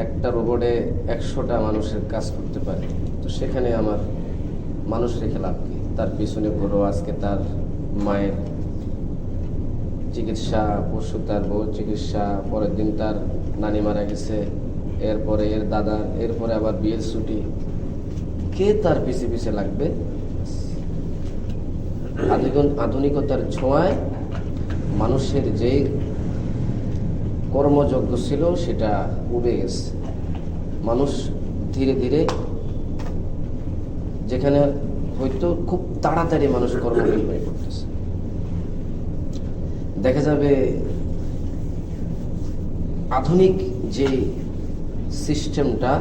একটা রোবটে একশোটা মানুষের কাজ করতে পারে। তো সেখানে আমার মানুষ রেখে লাভ কি? তার পিছনে ঘুরো আজকে তার মায়ের চিকিৎসা পশু তার বউ চিকিৎসা, পরের দিন তার নানি মারা গেছে, এরপরে এর দাদা, এরপরে আবার বিয়ের ছুটি। কে তার পিছে পিছে লাগবে? আধুনিক- আধুনিকতার ছোঁয়ায় মানুষের যে কর্মযজ্ঞ ছিল, সেটা উবে গেছে মানুষ ধীরে ধীরে যেখানে হয়তো খুব তাড়াতাড়ি মানুষ কর্মহীন হয়ে পড়তেছে দেখা যাবে আধুনিক যে সিস্টেমটা,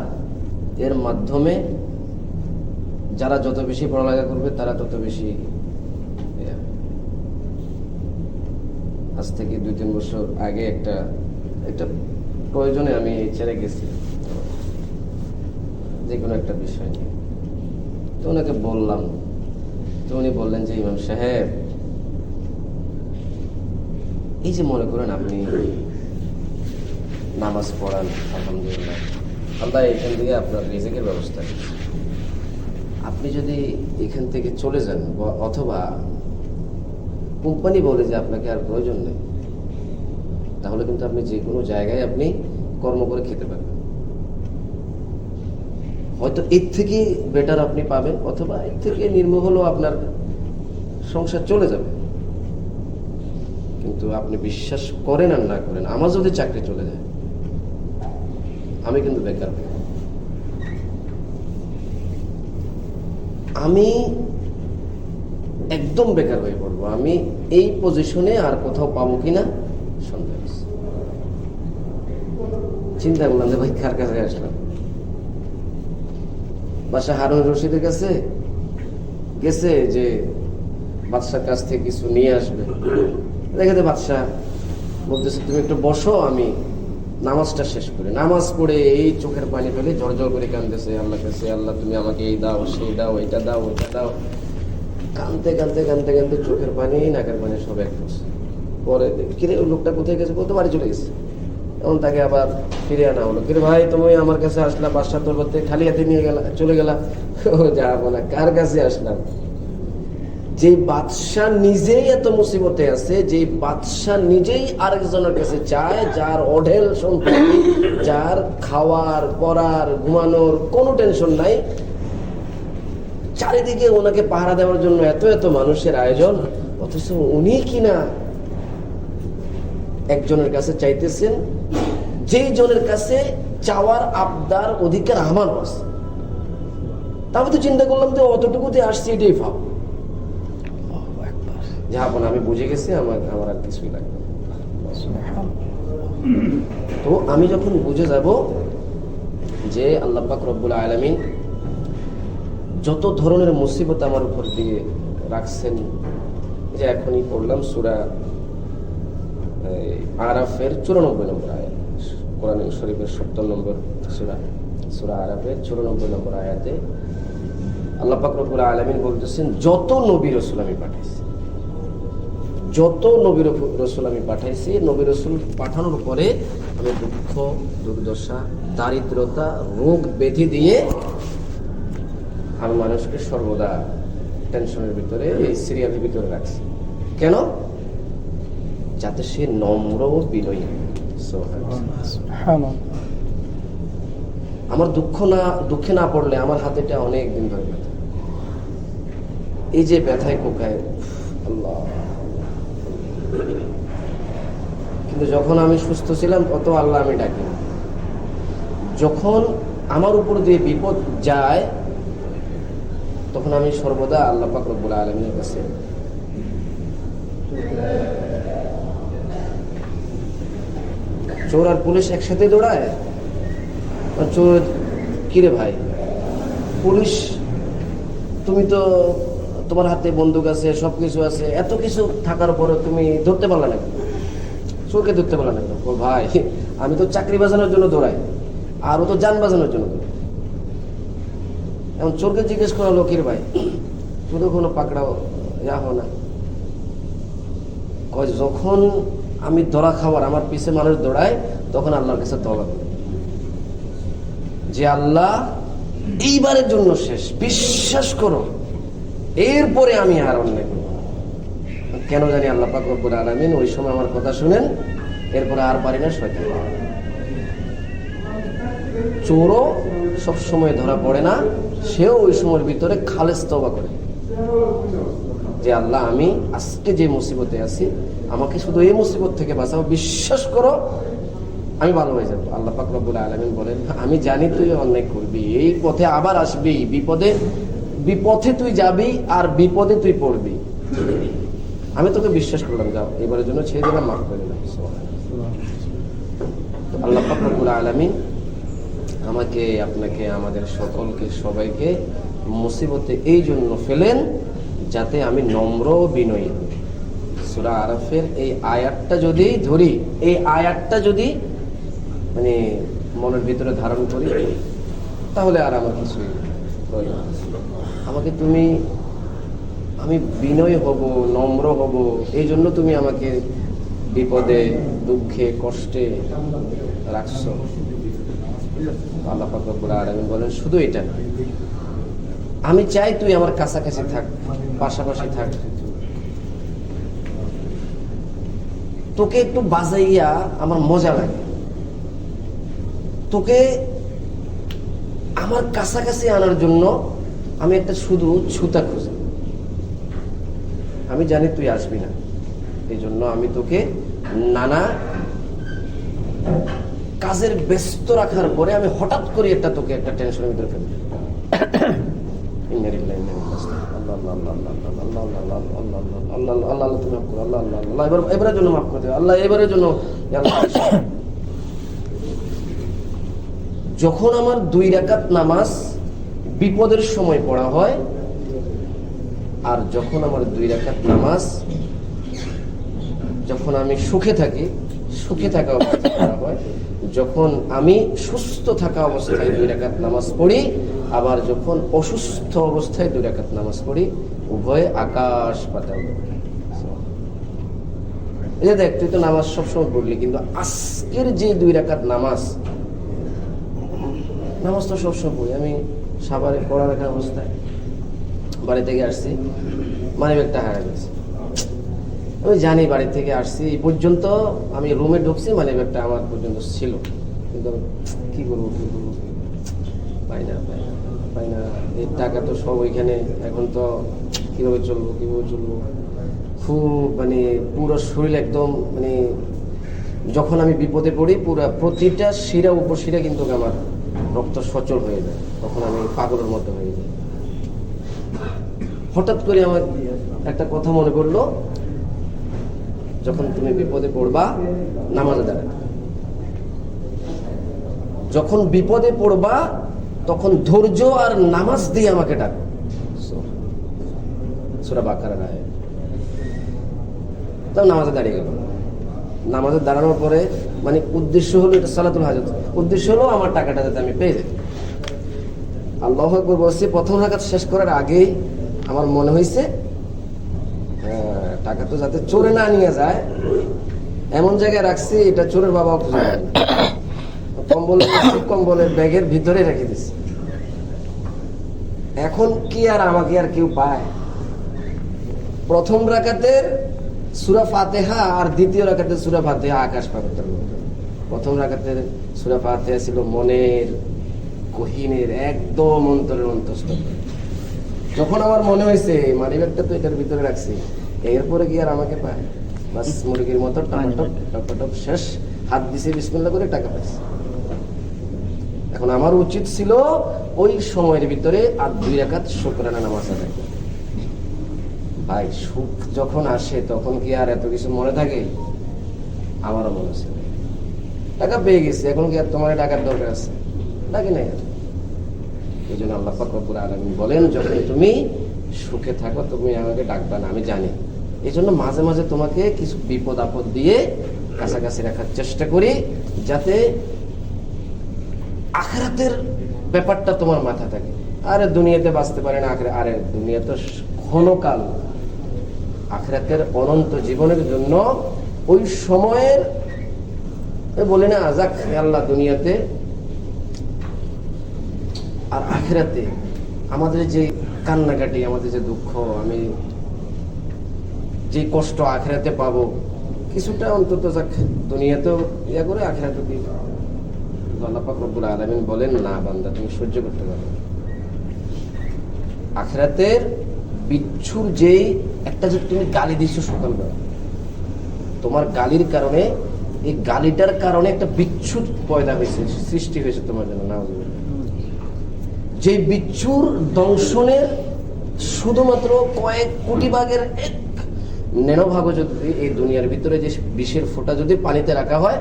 এর মাধ্যমে যারা যত বেশি পড়ালেখা করবে, তারা তত বেশি। আজ থেকে দুই তিন বছর আগে একটা একটা প্রয়োজনে আমি ছেড়ে গেছি। যে কোনো একটা বিষয় নিয়ে। তো ওনাকে বললাম, তো উনি বললেন যে, ইমাম সাহেব, এই যে মনে করেন আপনি নামাজ পড়ান, আলহামদুলিল্লাহ। আল্লাহ এখান থেকে আপনার রিজিকের ব্যবস্থা আপনি যদি এখান থেকে চলে যান অথবা কোম্পানি বলে যে আপনাকে আর প্রয়োজন নেই তাহলে কিন্তু আপনি যে কোনো জায়গায় আপনি কর্ম করে খেতে পারবেন। হয়তো এর থেকে বেটার আপনি পাবেন, অথবা এর থেকে নির্ম হলেও আপনার সংসার চলে যাবে। কিন্তু আপনি বিশ্বাস করেন আর না করেন, আমার যদি চাকরি চলে যায়, আমি কিন্তু বেকার। আমি একদম বেকার হয়ে পড়ব। আমি এই পজিশনে আর কোথাও পাবো কিনা সন্দেহ আছে। চিন্তা করলাম যে ভাই কার কাছে আসলাম। বাসা হারুন রশিদের কাছে গেছে যে বাদশার কাছ থেকে কিছু নিয়ে আসবে। দেখাতে বাদশাহ বলতেছে, তুমি একটু বসো, আমি নামাজটা শেষ করে। নামাজ পড়ে এই চোখের পানি ফেলে জল জল করে কান্দতেছে আল্লাহ কাছে, আল্লাহ, তুমি আমাকে এই দাও, সেই দাও, এটা দাও ওইটা দাও। কানতে কানতে কানতে কানতে চোখের পানি, নাকের পানি সব এক পরে কিরে লোকটা কোথায় গেছে? বলতে বাড়ি চলে গেছে। এখন তাকে আবার ফিরে আনা হলো। কিরে ভাই, তুমি আমার কাছে আসলা বাসা তোর করতে খালি হাতে নিয়ে গেলা, চলে গেলা? ও যা বলা, কার কাছে আসলাম? যে বাদশাহ নিজেই এত মুসিবতে আছে যে বাদশাহ নিজেই আরেকজনের কাছে চায়, যার অঢেল সম্পত্তি, যার খাওয়ার, পরার, ঘুমানোর কোনো টেনশন নাই, চারিদিকে ওনাকে পাহারা দেওয়ার জন্য এত এত মানুষের আয়োজন, অথচ উনি কিনা একজনের কাছে চাইতেছেন যেই জনের কাছে চাওয়ার আবদার, অধিকার আমারও আছে তা আমি তো চিন্তা করলাম যে অতটুকুতে আসছি এটাই ভাব যা আমি বুঝে গেছি, আমার আমার আর কিছুই লাগবে তো আমি যখন বুঝে যাব যে আল্লাহ রব্বুল আলমিন যত ধরনের মুসিবত আমার উপর দিয়ে রাখছেন, যে এখনই পড়লাম সুরা আরাফের চুরানব্বই নম্বর আয়াত। কোরআন শরীফের সত্তর নম্বর সুরা সুরা আরাফের চুরানব্বই নম্বর আয়াতে আল্লাহ পাক রব্বুল আলমিন বলতেছেন, যত নবী রসুল আমি পাঠাইছি। যত নবী রসুল আমি পাঠাইছি, নবী রসুল পাঠানোর পরে আমি দুঃখ, দুর্দশা, দারিদ্রতা, রোগ ব্যাধি দিয়ে আমি মানুষকে সর্বদা টেনশনের ভিতরে, এই সিরিয়ালের ভিতরে রাখছি। কেন? যাতে সে নম্র ও বিনয়ী হয়। আমার দুঃখ না, দুঃখে না পড়লে আমার হাতেটা অনেক দিন ধরে ব্যথা। এই যে ব্যথায় কোকায় কিন্তু যখন আমি সুস্থ ছিলাম তত আল্লাহ আমি ডাকি যখন আমার উপর দিয়ে বিপদ যায়, তখন আমি সর্বদা আল্লাহ পাক রব্বুল আলমীর কাছে। চোর আর পুলিশ একসাথে দৌড়ায়? চোর, কিরে ভাই? পুলিশ, তুমি তো তোমার হাতে বন্দুক আছে সব কিছু আছে, এত কিছু থাকার পরে তুমি ধরতে পারলে না? চোরকে ধরতে পারলে না ও ভাই, আমি তো চাকরি বাজানোর জন্য দৌড়াই, আর ও তো যান বাজানোর জন্য এখন চোরকে জিজ্ঞেস করা লোকের ভাই তুমি তো কোনো পাকড়াও ইয়া হো না? যখন আমি ধরা খাওয়ার, আমার পিছে মানুষ দৌড়ায়, তখন আল্লাহর কাছে তবা করি। যে আল্লাহ এইবারের জন্য শেষ, বিশ্বাস করো, এরপরে আমি আর না। কেন জানি আল্লাহ পাক রব্বুল আলামিন ওই সময় আমার কথা শুনেন, এরপরে আর পারি না, শয়তান চোরও সব সময় ধরা পড়ে না, সেও ওই সময়ের ভিতরে খালেজ তবা করে। যে আল্লাহ আমি আজকে যে মুসিবতে আছি আমাকে শুধু এই মুসিবত থেকে বাঁচাও, বিশ্বাস করো, আমি ভালো হয়ে যাব। আল্লাহ পাক রব্বুল আলামিন বলেন, আমি জানি তুই অন্যায় করবি, এই পথে আবার আসবি, বিপদে, বিপথে তুই যাবি আর বিপদে তুই পড়বি। আমি তোকে বিশ্বাস করলাম, যাও, এবারের জন্য ছেড়ে দিলাম, মাফ করে দিলাম। আল্লাহ পাক রব্বুল আলামিন আমাকে, আপনাকে, আমাদের সকলকে, সবাইকে মুসিবতে এই জন্য ফেলেন, যাতে আমি নম্র বিনয়ী সুরা আরফের এই আয়াতটা যদি ধরি, এই আয়াতটা যদি মানে মনের ভিতরে ধারণ করি, তাহলে আর আমার কিছুই আমাকে তুমি, আমি বিনয় হব, নম্র হব, এই জন্য তুমি আমাকে বিপদে, দুঃখে, কষ্টে রাখছো। আল্লাহ রব্বুল আলামিন বলেন, শুধু এটা আমি চাই তুই আমার কাছাকাছি থাক, পাশাপাশি থাক। তোকে একটু বাজাইয়া আমার মজা লাগে। তোকে আমার কাছাকাছি আনার জন্য আমি একটা শুধু ছুতা খুঁজি। আমি জানি তুই আসবি না। এই জন্য আমি তোকে নানা কাজের ব্যস্ত রাখার পরে আমি হঠাৎ করে একটা তোকে একটা টেনশনের ভিতরে ফেলি যখন আমার দুই রাকাত নামাজ বিপদের সময় পড়া হয়, আর যখন আমার দুই রাকাত নামাজ, যখন আমি সুখে থাকি, সুখে থাকা অবস্থায় পড়া হয়, যখন আমি সুস্থ থাকা অবস্থায় দুই রাকাত নামাজ পড়ি আবার যখন অসুস্থ অবস্থায় দুই রাকাত নামাজ পড়ি, উভয়ে আকাশ পাতাল। এই যে দেখ, তুই তো নামাজ সবসময় পড়লি, কিন্তু আজকের যে দুই রাকাত নামাজ নামাজ তো সবসময় পড়ি। আমি সাবারে পড়া রাখা অবস্থায় বাড়ি থেকে আসছি মানে ব্যাগটা হারা গেছে। আমি জানি বাড়ি থেকে আসছি, এই পর্যন্ত আমি রুমে ঢুকছি মানে ব্যাগটা আমার পর্যন্ত ছিল। কিন্তু কি করব কি করব? পাই না পাই না এই টাকা তো সব ওইখানে, এখন তো কীভাবে চলবো কীভাবে চলবো? খুব মানে পুরো শরীর একদম মানে যখন আমি বিপদে পড়ি, পুরো প্রতিটা শিরা, উপশিরা কিন্তু আমার রক্ত সচল হয়ে যায়। তখন আমি পাগলের মতো হয়ে যাই। হঠাৎ করে আমার একটা কথা মনে পড়ল, যখন তুমি বিপদে পড়বা, নামাজে দাঁড়াবে। যখন বিপদে পড়বা তখন ধৈর্য আর নামাজ দিয়ে আমাকে ডাকো। নামাজে দাঁড়িয়ে নামাজে দাঁড়ানোর পরে মানে উদ্দেশ্য হলো উদ্দেশ্য আমার টাকাটা যাতে আমি পেয়ে যাই। বলছি প্রথম শেষ করার আগেই আমার মনে হয়েছে হ্যাঁ, টাকা তো যাতে চোরে না নিয়ে যায় এমন জায়গায় রাখছি এটা চোরের খুঁজে কম্বল কম্বলের ব্যাগের ভিতরে রেখে দিছি। এখন কি আর আমাকে আর কেউ পায়? প্রথম রাকাতের সুরা ফাতেহা আর দ্বিতীয় রাকাতের সুরা ফাতেহা আকাশ মতো। প্রথম রাকাতের সুরা ফাতেহা ছিল মনের কহিনের একদম অন্তরের অন্তস্থ যখন আমার মনে হয়েছে, মানিব্যাগটা তো এটার ভিতরে রাখছি, এরপরে কি আর আমাকে পায়? বাস, মুরগির মতো টপটপ টপটপ শেষ, হাত দিছে বিসমিল্লা করে টাকা পাইছে। এখন আমার উচিত ছিল ওই সময়ের ভিতরে আর দুই রাকাত শুকরানা নামাজ আদায়। ভাই, সুখ যখন আসে, তখন কি আর এত কিছু মনে থাকে? আমারও মনে ছিল টাকা পেয়ে গেছি, এখন কি আর তোমার টাকার দরকার আছে? নাকি নাই এই জন্য আল্লাহ পাক রব্বুল আলামিন বলেন যখন তুমি সুখে থাকো, তুমি আমাকে ডাকবা না, আমি জানি। এই জন্য মাঝে মাঝে তোমাকে কিছু বিপদ আপদ দিয়ে কাছাকাছি রাখার চেষ্টা করি, যাতে আখরাতের ব্যাপারটা তোমার মাথা থাকে। আরে দুনিয়াতে বাঁচতে পারে না, আখরে আরে দুনিয়া তো ক্ষণকাল। আখরাতের অনন্ত জীবনের জন্য ওই সময়ের বলে না আজাক আল্লাহ, দুনিয়াতে। আর আখেরাতে আমাদের যে কান্নাকাটি, আমাদের যে দুঃখ, আমি যে কষ্ট আখেরাতে পাবো, কিছুটা অন্তত যাক, দুনিয়াতেও ইয়া করে আখেরাতে দিই আলামিন বলেন, না, বান্দা, তুমি সহ্য করতে পারো। আখেরাতের বিচ্ছুর যেই একটা যে তুমি গালি দিচ্ছ সকালবেলা তোমার গালির কারণে, এই গালিটার কারণে একটা বিচ্ছুর পয়দা হয়েছে, সৃষ্টি হয়েছে তোমার জন্য না যে বিচ্ছুর দংশনের শুধুমাত্র কয়েক কোটি ভাগের এক নেনভাগ যদি এই দুনিয়ার ভিতরে যে বিষের ফোঁটা যদি পানিতে রাখা হয়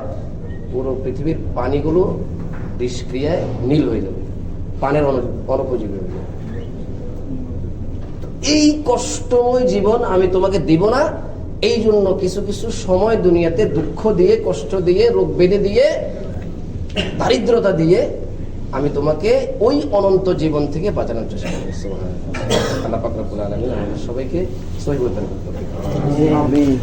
পুরো পৃথিবীর পানিগুলো বিষক্রিয়ায় নীল হয়ে যাবে। পানের অনু- অনুপযোগী হয়ে যাবে। এই কষ্টময় জীবন আমি তোমাকে দিব না। এই জন্য কিছু কিছু সময় দুনিয়াতে দুঃখ দিয়ে, কষ্ট দিয়ে, রোগ বেঁধে দিয়ে, দারিদ্রতা দিয়ে আমি তোমাকে ওই অনন্ত জীবন থেকে বাঁচানোর চেষ্টা করছি আল্লাহ সবাইকে আমিন।